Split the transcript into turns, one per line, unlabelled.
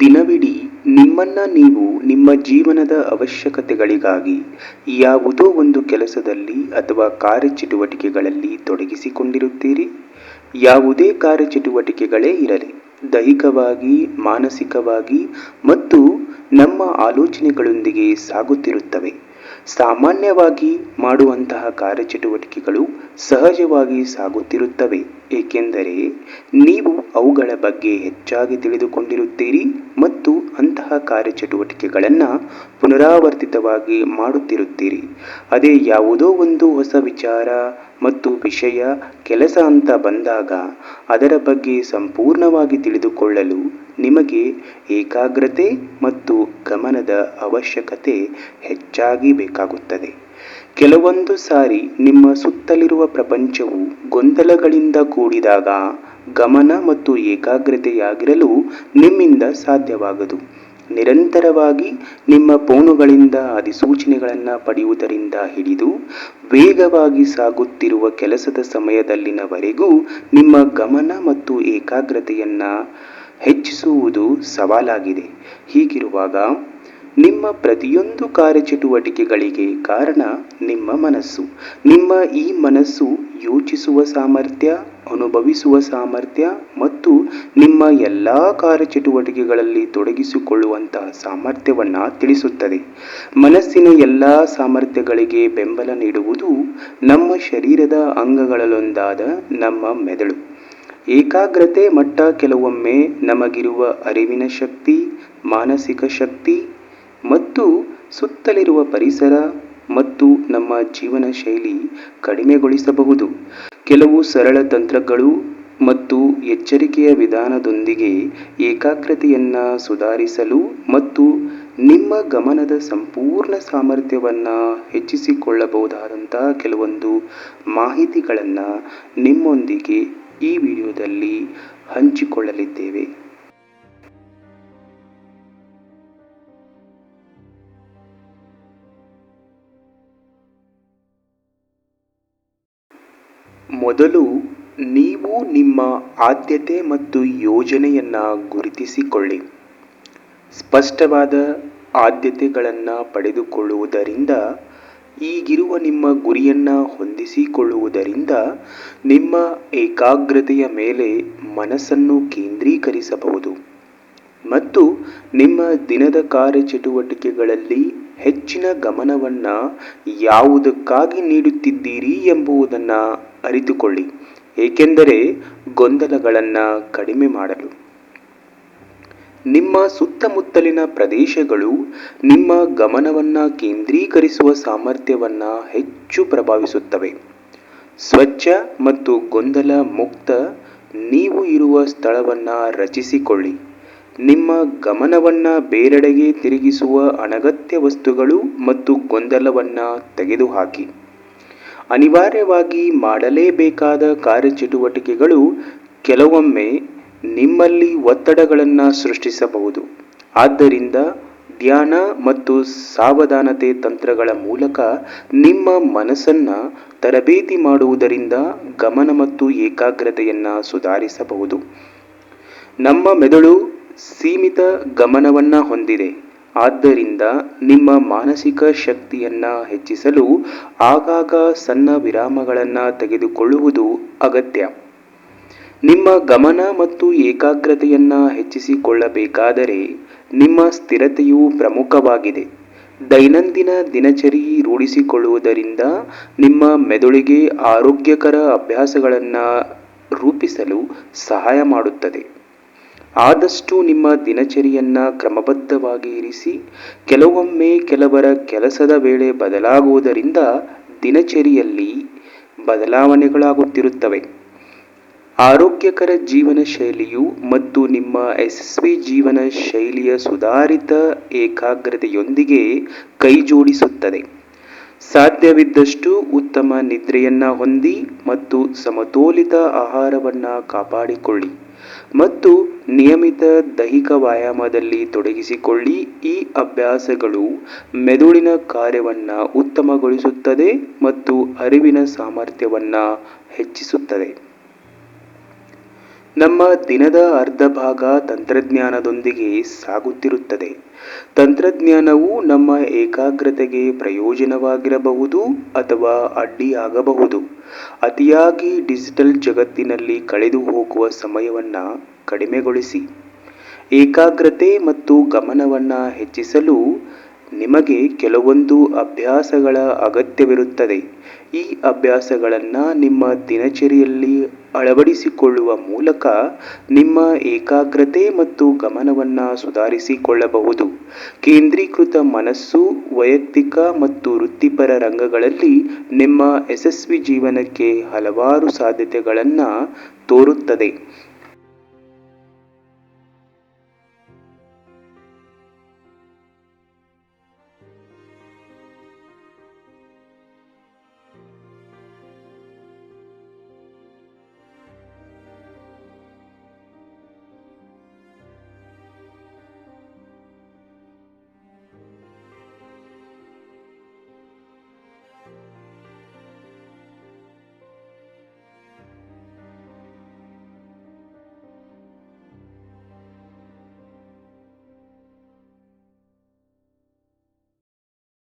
ದಿನವಿಡೀ ನಿಮ್ಮನ್ನ ನೀವು ನಿಮ್ಮ ಜೀವನದ ಅವಶ್ಯಕತೆಗಳಿಗಾಗಿ ಯಾವುದೋ ಒಂದು ಕೆಲಸದಲ್ಲಿ ಅಥವಾ ಕಾರ್ಯಚಟುವಟಿಕೆಗಳಲ್ಲಿ ತೊಡಗಿಸಿಕೊಂಡಿರುತ್ತೀರಿ? ಯಾವುದೇ ಕಾರ್ಯಚಟುವಟಿಕೆಗಳೇ ಇರಲಿ, ದೈಹಿಕವಾಗಿ, ಮಾನಸಿಕವಾಗಿ ಮತ್ತು ನಮ್ಮ ಆಲೋಚನೆಗಳೊಂದಿಗೆ ಸಾಗುತ್ತಿರುತ್ತವೆ. ಸಾಮಾನ್ಯವಾಗಿ ಮಾಡುವಂತಹ ಕಾರ್ಯಚಟುವಟಿಕೆಗಳು ಸಹಜವಾಗಿ ಸಾಗುತ್ತಿರುತ್ತವೆ. ಏಕೆಂದರೆ ನೀವು ಅವುಗಳ ಬಗ್ಗೆ ಹೆಚ್ಚಾಗಿ ತಿಳಿದುಕೊಂಡಿರುತ್ತೀರಿ ಮತ್ತು ಅಂತಹ ಕಾರ್ಯಚಟುವಟಿಕೆಗಳನ್ನು ಪುನರಾವರ್ತಿತವಾಗಿ ಮಾಡುತ್ತಿರುತ್ತೀರಿ. ಅದೇ ಯಾವುದೋ ಒಂದು ಹೊಸ ವಿಚಾರ ಮತ್ತು ವಿಷಯ ಕೆಲಸ ಅಂತ ಬಂದಾಗ ಅದರ ಬಗ್ಗೆ ಸಂಪೂರ್ಣವಾಗಿ ತಿಳಿದುಕೊಳ್ಳಲು ನಿಮಗೆ ಏಕಾಗ್ರತೆ ಮತ್ತು ಗಮನದ ಅವಶ್ಯಕತೆ ಹೆಚ್ಚಾಗಿ ಬೇಕಾಗುತ್ತದೆ. ಕೆಲವೊಂದು ಸಾರಿ ನಿಮ್ಮ ಸುತ್ತಲಿರುವ ಪ್ರಪಂಚವು ಗೊಂದಲಗಳಿಂದ ಕೂಡಿದಾಗ ಗಮನ ಮತ್ತು ಏಕಾಗ್ರತೆಯಾಗಿರಲು ನಿಮ್ಮಿಂದ ಸಾಧ್ಯವಾಗದು. ನಿರಂತರವಾಗಿ ನಿಮ್ಮ ಫೋನುಗಳಿಂದ ಅಧಿಸೂಚನೆಗಳನ್ನು ಪಡೆಯುವುದರಿಂದ ಹಿಡಿದು ವೇಗವಾಗಿ ಸಾಗುತ್ತಿರುವ ಕೆಲಸದ ಸಮಯದಲ್ಲಿನವರೆಗೂ ನಿಮ್ಮ ಗಮನ ಮತ್ತು ಏಕಾಗ್ರತೆಯನ್ನು ಹೆಚ್ಚಿಸುವುದು ಸವಾಲಾಗಿದೆ. ಹೀಗಿರುವಾಗ ನಿಮ್ಮ ಪ್ರತಿಯೊಂದು ಕಾರ್ಯಚಟುವಟಿಕೆಗಳಿಗೆ ಕಾರಣ ನಿಮ್ಮ ಮನಸ್ಸು. ನಿಮ್ಮ ಈ ಮನಸ್ಸು ಯೋಚಿಸುವ ಸಾಮರ್ಥ್ಯ, ಅನುಭವಿಸುವ ಸಾಮರ್ಥ್ಯ ಮತ್ತು ನಿಮ್ಮ ಎಲ್ಲ ಕಾರ್ಯಚಟುವಟಿಕೆಗಳಲ್ಲಿ ತೊಡಗಿಸಿಕೊಳ್ಳುವಂತಹ ಸಾಮರ್ಥ್ಯವನ್ನು ತಿಳಿಸುತ್ತದೆ. ಮನಸ್ಸಿನ ಎಲ್ಲ ಸಾಮರ್ಥ್ಯಗಳಿಗೆ ಬೆಂಬಲ ನೀಡುವುದು ನಮ್ಮ ಶರೀರದ ಅಂಗಗಳಲ್ಲೊಂದಾದ ನಮ್ಮ ಮೆದುಳು. ಏಕಾಗ್ರತೆ ಮಟ್ಟ ಕೆಲವೊಮ್ಮೆ ನಮಗಿರುವ ಅರಿವಿನ ಶಕ್ತಿ, ಮಾನಸಿಕ ಶಕ್ತಿ ಮತ್ತು ಸುತ್ತಲಿರುವ ಪರಿಸರ ಮತ್ತು ನಮ್ಮ ಜೀವನ ಶೈಲಿ ಕಡಿಮೆಗೊಳಿಸಬಹುದು. ಕೆಲವು ಸರಳ ತಂತ್ರಗಳು ಮತ್ತು ಎಚ್ಚರಿಕೆಯ ವಿಧಾನದೊಂದಿಗೆ ಏಕಾಗ್ರತೆಯನ್ನು ಸುಧಾರಿಸಲು ಮತ್ತು ನಿಮ್ಮ ಗಮನದ ಸಂಪೂರ್ಣ ಸಾಮರ್ಥ್ಯವನ್ನು ಹೆಚ್ಚಿಸಿಕೊಳ್ಳಬಹುದಾದಂಥ ಕೆಲವೊಂದು ಮಾಹಿತಿಗಳನ್ನು ನಿಮ್ಮೊಂದಿಗೆ ಈ ವಿಡಿಯೋದಲ್ಲಿ ಹಂಚಿಕೊಳ್ಳಲಿದ್ದೇವೆ. ಮೊದಲು ನೀವು ನಿಮ್ಮ ಆದ್ಯತೆ ಮತ್ತು ಯೋಜನೆಯನ್ನು ಗುರುತಿಸಿಕೊಳ್ಳಿ. ಸ್ಪಷ್ಟವಾದ ಆದ್ಯತೆಗಳನ್ನು ಪಡೆದುಕೊಳ್ಳುವುದರಿಂದ ಈಗಿರುವ ನಿಮ್ಮ ಗುರಿಯನ್ನು ಹೊಂದಿಸಿಕೊಳ್ಳುವುದರಿಂದ ನಿಮ್ಮ ಏಕಾಗ್ರತೆಯ ಮೇಲೆ ಮನಸ್ಸನ್ನು ಕೇಂದ್ರೀಕರಿಸಬಹುದು. ಮತ್ತು ನಿಮ್ಮ ದಿನದ ಕಾರ್ಯಚಟುವಟಿಕೆಗಳಲ್ಲಿ ಹೆಚ್ಚಿನ ಗಮನವನ್ನು ಯಾವುದಕ್ಕಾಗಿ ನೀಡುತ್ತಿದ್ದೀರಿ ಎಂಬುದನ್ನು ಅರಿತುಕೊಳ್ಳಿ, ಏಕೆಂದರೆ ಗೊಂದಲಗಳನ್ನು ಕಡಿಮೆ ಮಾಡಲು. ನಿಮ್ಮ ಸುತ್ತಮುತ್ತಲಿನ ಪ್ರದೇಶಗಳು ನಿಮ್ಮ ಗಮನವನ್ನು ಕೇಂದ್ರೀಕರಿಸುವ ಸಾಮರ್ಥ್ಯವನ್ನು ಹೆಚ್ಚು ಪ್ರಭಾವಿಸುತ್ತವೆ. ಸ್ವಚ್ಛ ಮತ್ತು ಗೊಂದಲ ಮುಕ್ತ ನೀವು ಇರುವ ಸ್ಥಳವನ್ನು ರಚಿಸಿಕೊಳ್ಳಿ. ನಿಮ್ಮ ಗಮನವನ್ನು ಬೇರೆಡೆಗೆ ತಿರುಗಿಸುವ ಅನಗತ್ಯ ವಸ್ತುಗಳು ಮತ್ತು ಗೊಂದಲವನ್ನು ತೆಗೆದುಹಾಕಿ. ಅನಿವಾರ್ಯವಾಗಿ ಮಾಡಲೇಬೇಕಾದ ಕಾರ್ಯಚಟುವಟಿಕೆಗಳು ಕೆಲವೊಮ್ಮೆ ನಿಮ್ಮಲ್ಲಿ ಒತ್ತಡಗಳನ್ನು ಸೃಷ್ಟಿಸಬಹುದು. ಆದ್ದರಿಂದ ಧ್ಯಾನ ಮತ್ತು ಸಾವಧಾನತೆ ತಂತ್ರಗಳ ಮೂಲಕ ನಿಮ್ಮ ಮನಸ್ಸನ್ನು ತರಬೇತಿ ಮಾಡುವುದರಿಂದ ಗಮನ ಮತ್ತು ಏಕಾಗ್ರತೆಯನ್ನು ಸುಧಾರಿಸಬಹುದು. ನಮ್ಮ ಮೆದುಳು ಸೀಮಿತ ಗಮನವನ್ನು ಹೊಂದಿದೆ. ಆದ್ದರಿಂದ ನಿಮ್ಮ ಮಾನಸಿಕ ಶಕ್ತಿಯನ್ನು ಹೆಚ್ಚಿಸಲು ಆಗಾಗ ಸಣ್ಣ ವಿರಾಮಗಳನ್ನು ತೆಗೆದುಕೊಳ್ಳುವುದು ಅಗತ್ಯ. ನಿಮ್ಮ ಗಮನ ಮತ್ತು ಏಕಾಗ್ರತೆಯನ್ನು ಹೆಚ್ಚಿಸಿಕೊಳ್ಳಬೇಕಾದರೆ ನಿಮ್ಮ ಸ್ಥಿರತೆಯು ಪ್ರಮುಖವಾಗಿದೆ. ದೈನಂದಿನ ದಿನಚರಿ ರೂಢಿಸಿಕೊಳ್ಳುವುದರಿಂದ ನಿಮ್ಮ ಮೆದುಳಿಗೆ ಆರೋಗ್ಯಕರ ಅಭ್ಯಾಸಗಳನ್ನು ರೂಪಿಸಲು ಸಹಾಯ ಮಾಡುತ್ತದೆ. ಆದಷ್ಟು ನಿಮ್ಮ ದಿನಚರಿಯನ್ನು ಕ್ರಮಬದ್ಧವಾಗಿ ಇರಿಸಿ, ಕೆಲವೊಮ್ಮೆ ಕೆಲವರ ಕೆಲಸದ ವೇಳೆ ಬದಲಾಗುವುದರಿಂದ ದಿನಚರಿಯಲ್ಲಿ ಬದಲಾವಣೆಗಳಾಗುತ್ತಿರುತ್ತವೆ. ಆರೋಗ್ಯಕರ ಜೀವನ ಶೈಲಿಯು ಮತ್ತು ನಿಮ್ಮ ಯಶಸ್ವಿ ಜೀವನ ಶೈಲಿಯ ಸುಧಾರಿತ ಏಕಾಗ್ರತೆಯೊಂದಿಗೆ ಕೈಜೋಡಿಸುತ್ತದೆ. ಸಾಧ್ಯವಿದ್ದಷ್ಟು ಉತ್ತಮ ನಿದ್ರೆಯನ್ನು ಹೊಂದಿ ಮತ್ತು ಸಮತೋಲಿತ ಆಹಾರವನ್ನು ಕಾಪಾಡಿಕೊಳ್ಳಿ ಮತ್ತು ನಿಯಮಿತ ದೈಹಿಕ ವ್ಯಾಯಾಮದಲ್ಲಿ ತೊಡಗಿಸಿಕೊಳ್ಳಿ. ಈ ಅಭ್ಯಾಸಗಳು ಮೆದುಳಿನ ಕಾರ್ಯವನ್ನು ಉತ್ತಮಗೊಳಿಸುತ್ತದೆ ಮತ್ತು ಅರಿವಿನ ಸಾಮರ್ಥ್ಯವನ್ನು ಹೆಚ್ಚಿಸುತ್ತದೆ. ನಮ್ಮ ದಿನದ ಅರ್ಧ ಭಾಗ ತಂತ್ರಜ್ಞಾನದೊಂದಿಗೆ ಸಾಗುತ್ತಿರುತ್ತದೆ. ತಂತ್ರಜ್ಞಾನವು ನಮ್ಮ ಏಕಾಗ್ರತೆಗೆ ಪ್ರಯೋಜನವಾಗಿರಬಹುದು ಅಥವಾ ಅಡ್ಡಿಯಾಗಬಹುದು. ಅತಿಯಾಗಿ ಡಿಜಿಟಲ್ ಜಗತ್ತಿನಲ್ಲಿ ಕಳೆದು ಹೋಗುವ ಸಮಯವನ್ನು ಕಡಿಮೆಗೊಳಿಸಿ. ಏಕಾಗ್ರತೆ ಮತ್ತು ಗಮನವನ್ನು ಹೆಚ್ಚಿಸಲು ನಿಮಗೆ ಕೆಲವೊಂದು ಅಭ್ಯಾಸಗಳ ಅಗತ್ಯವಿರುತ್ತದೆ. ಈ ಅಭ್ಯಾಸಗಳನ್ನು ನಿಮ್ಮ ದಿನಚರಿಯಲ್ಲಿ ಅಳವಡಿಸಿಕೊಳ್ಳುವ ಮೂಲಕ ನಿಮ್ಮ ಏಕಾಗ್ರತೆ ಮತ್ತು ಗಮನವನ್ನು ಸುಧಾರಿಸಿಕೊಳ್ಳಬಹುದು. ಕೇಂದ್ರೀಕೃತ ಮನಸ್ಸು, ವೈಯಕ್ತಿಕ ಮತ್ತು ವೃತ್ತಿಪರ ರಂಗಗಳಲ್ಲಿ ನಿಮ್ಮ ಯಶಸ್ವಿ ಜೀವನಕ್ಕೆ ಹಲವಾರು ಸಾಧ್ಯತೆಗಳನ್ನು ತೋರುತ್ತದೆ.